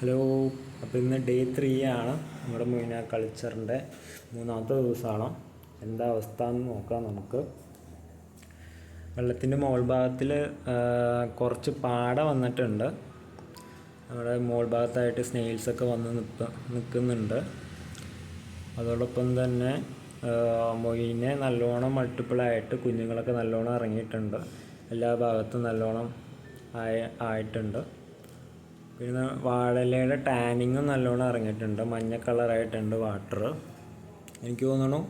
Hello അപ്പോൾ ഇന്ന് day three ആണ് നമ്മുടെ മീന കൾച്ചറിന്റെ മൂന്നാമത്തെ ദിവസമാണ്. എന്താ അവസ്ഥ എന്ന് നോക്കാം നമുക്ക്. വെള്ളത്തിന്റെ മോൾ ഭാഗത്തിൽ കുറച്ച് പാട വന്നിട്ടുണ്ട്. നമ്മുടെ മോൾ ഭാഗത്തായിട്ട് സ്നെയിൽസൊക്കെ വന്ന് നിൽക്ക നിൽക്കുന്നുണ്ട് അതോടൊപ്പം തന്നെ മൊയിനെ നല്ലോണം മൾട്ടിപ്പിളായിട്ട് കുഞ്ഞുങ്ങളൊക്കെ നല്ലോണം ഇറങ്ങിയിട്ടുണ്ട്. എല്ലാ ഭാഗത്തും നല്ലോണം ആയി ആയിട്ടുണ്ട്. പിന്നെ വാഴയിലയുടെ ടാനിങ്ങും നല്ലോണം ഇറങ്ങിയിട്ടുണ്ട്. മഞ്ഞ കളറായിട്ടുണ്ട് വാട്ടർ. എനിക്ക് തോന്നുന്നു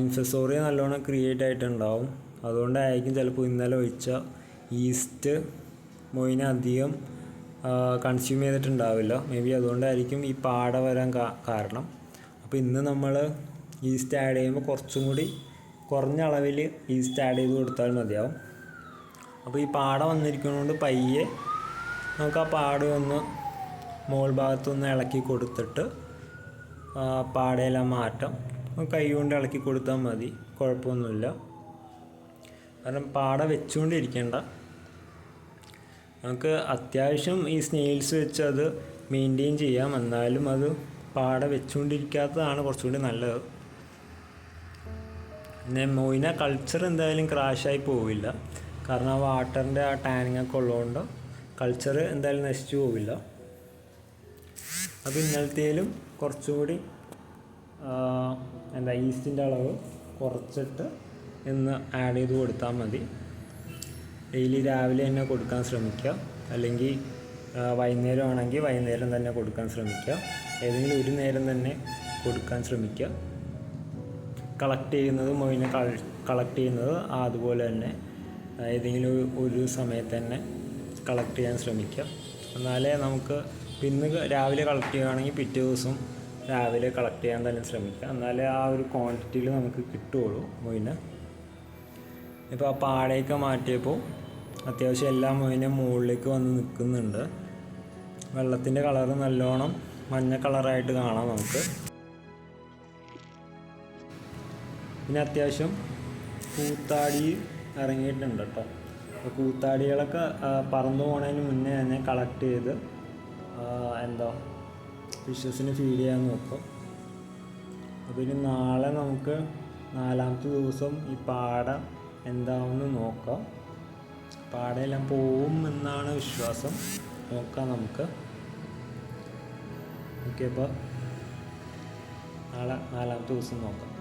ഇൻഫെസോറിയ നല്ലോണം ക്രിയേറ്റ് ആയിട്ടുണ്ടാവും. അതുകൊണ്ടായിരിക്കും ചിലപ്പോൾ ഇന്നലെ ഒഴിച്ച ഈസ്റ്റ് മൊയിന അധികം കൺസ്യൂം ചെയ്തിട്ടുണ്ടാവില്ല. മേ ബി അതുകൊണ്ടായിരിക്കും ഈ പാട വരാൻ കാരണം. അപ്പോൾ ഇന്ന് നമ്മൾ ഈസ്റ്റ് ആഡ് ചെയ്യുമ്പോൾ കുറച്ചും കൂടി കുറഞ്ഞ അളവിൽ ഈസ്റ്റ് ആഡ് ചെയ്ത് കൊടുത്താൽ മതിയാവും. അപ്പോൾ ഈ പാട വന്നിരിക്കുന്നതുകൊണ്ട് പയ്യെ നമുക്ക് ആ പാട ഒന്ന് മോൾ ഭാഗത്തൊന്ന് ഇളക്കി കൊടുത്തിട്ട് പാടയെല്ലാം മാറ്റം. കൈ കൊണ്ട് ഇളക്കി കൊടുത്താൽ മതി കുഴപ്പമൊന്നുമില്ല. കാരണം പാട വെച്ചുകൊണ്ടിരിക്കേണ്ട. നമുക്ക് അത്യാവശ്യം ഈ സ്നെയിൽസ് വെച്ച് അത് മെയിന്റെയിൻ ചെയ്യാം. എന്നാലും അത് പാട വെച്ചുകൊണ്ടിരിക്കാത്തതാണ് കുറച്ചുകൂടി നല്ലത്. പിന്നെ മൊയിന കൾച്ചർ എന്തായാലും ക്രാഷായി പോവില്ല. കാരണം ആ വാട്ടറിന്റെ ആ ടാനിങ് ഒക്കെ ഉള്ളതുകൊണ്ട് കൾച്ചർ എന്തായാലും നശിച്ചു പോവില്ല. അപ്പോൾ ഇന്നലത്തേലും കുറച്ചുകൂടി എന്താ ഈസ്റ്റിന്റെ അളവ് കുറച്ചിട്ട് ഇന്ന് ആഡ് ചെയ്ത് കൊടുത്താൽ മതി. ഡെയിലി രാവിലെ തന്നെ കൊടുക്കാൻ ശ്രമിക്കുക. അല്ലെങ്കിൽ വൈകുന്നേരം ആണെങ്കിൽ വൈകുന്നേരം തന്നെ കൊടുക്കാൻ ശ്രമിക്കുക. ഏതെങ്കിലും ഒരു നേരം തന്നെ കൊടുക്കാൻ ശ്രമിക്കുക. കളക്ട് ചെയ്യുന്നത് മൊയിനെ കളക്ട് ചെയ്യുന്നത് അതുപോലെ തന്നെ ഏതെങ്കിലും ഒരു സമയത്ത് തന്നെ കളക്ട് ചെയ്യാൻ ശ്രമിക്കുക. എന്നാലേ നമുക്ക് ഇന്ന് രാവിലെ കളക്ട് ചെയ്യുകയാണെങ്കിൽ പിറ്റേ ദിവസം രാവിലെ കളക്ട് ചെയ്യാൻ തന്നെ ശ്രമിക്കുക. എന്നാലേ ആ ഒരു ക്വാണ്ടിറ്റിയിൽ നമുക്ക് കിട്ടുകയുള്ളൂ മൊയിന്. ഇപ്പോൾ ആ പാടയൊക്കെ മാറ്റിയപ്പോൾ അത്യാവശ്യം എല്ലാ മൊയിനും മുകളിലേക്ക് വന്ന് നിൽക്കുന്നുണ്ട്. വെള്ളത്തിന്റെ കളറ് നല്ലോണം മഞ്ഞ കളറായിട്ട് കാണാം നമുക്ക്. പിന്നെ അത്യാവശ്യം പൂത്താടി ഇറങ്ങിയിട്ടുണ്ട് കേട്ടോ. കൂത്താടികളൊക്കെ പറന്നു പോണതിന് മുന്നേ തന്നെ കളക്ട് ചെയ്ത് എന്താ ഫിഷസിന് ഫീഡ് ചെയ്യാൻ നോക്കും. അപ്പോൾ ഇനി നാളെ നമുക്ക് നാലാമത്തെ ദിവസം ഈ പാട എന്താണെന്ന് നോക്കാം. പാടയെല്ലാം പോവും എന്നാണ് വിശ്വാസം. നോക്കാം നമുക്ക്. ഓക്കെ അപ്പോൾ നാളെ നാലാമത്തെ ദിവസം നോക്കാം.